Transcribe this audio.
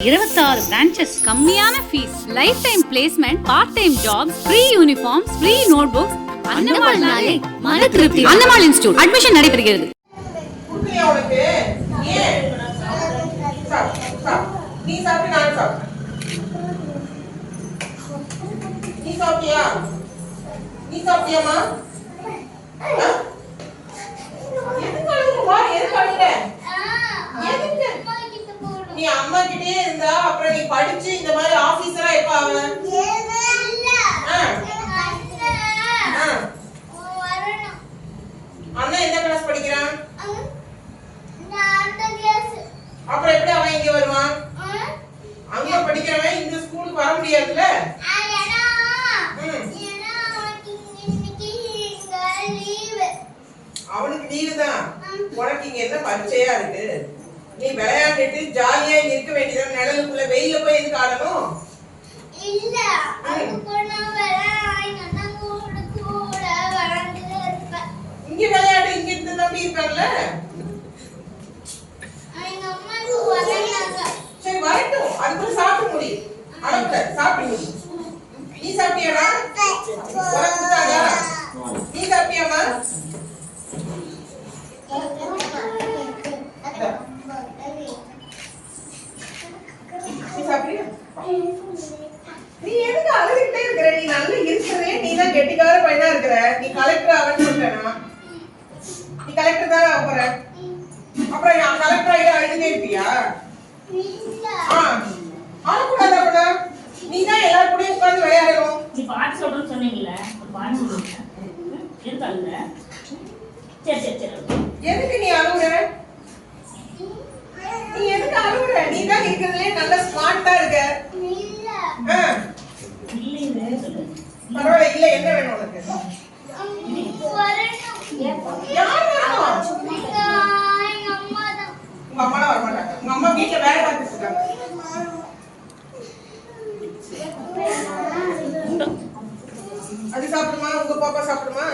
இருபத்தாறு பிரான்ச்சஸ் கம்மியான fees lifetime placement part time jobs free uniforms free notebooks அன்னமால்னாலே மன திருப்தி. அன்னமால் இன்ஸ்டியூட் அட்மிஷன் நடைபெறுகிறது. நீ சாப்பிட்டியா? நீ சாப்பிட்டியாமா நீ அம்மா கிட்டே இருந்தா அப்புறம் நீ படிச்சு இந்த மாதிரி ஆபீசரா எப்ப ஆவ. அண்ணன் எந்த கிளாஸ் படிக்கிறான்? அப்புறம் எப்படி அவன் இங்க வருவான்? அங்க படிக்கிறவன் இந்த ஸ்கூலுக்கு வர முடியாதுல்ல. அவனுக்கு லீவு தான். உனக்கு இங்க என்ன பரீட்சையா இருக்கு? நீ விளையாண்டுட்டு ஜாலியா இருக்க வேண்டியது நிழலுக்குள்ள வெயில போய் எதுக்கு ஆடணும்? இங்க விளையாடு இங்க இருந்து தம்பி இருக்கான்ல சரி வரட்டும். அதுக்குள்ள சாப்பிட முடியும். அளவுல சாப்பிட முடியும். நீ சாப்பிட்டியாடா நீ சாப்பிட்டியாமா நீ சாப்பிட்டியா நீ எதுக்கு அழுதுகிட்டே இருக்கிற? நீ நல்லா இருக்கிறதே நீ தான் கெட்டிக்கார பையனா இருக்கிற. நீ கலெக்டர் ஆவன்னு சொல்றேனா? நீ கலெக்டர் தானே ஆக போற? அப்புறம் நான் கலெக்டர் ஆகி அழுதுட்டே இருப்பியா? ஆ. அழக்கூடாது அப்புறம் நீ தான் எல்லாரும் கூடயும் உட்கார்ந்து விளையாடணும். நீ பாட்டு சொல்றேன்னு சொன்னீங்கல்ல பாட்டு எதுக்கு அழுகுற சரி சரி சரி எதுக்கு நீ அழுகுற நீ எதுக்கு அழுகுற நீ தான் இருக்கிறதுலே நல்ல ஸ்மார்ட்டா இருக்க? பரவாயில்ல இல்ல என்ன வேணும் உனக்கு? யார் வரணும்? உங்க அம்மா வர மாட்டாங்க. உங்க அம்மா வீட்டுல வேலை பார்த்துட்டு இருக்காங்க. அது சாப்பிடுமா? உங்க பாப்பா சாப்பிடுமா?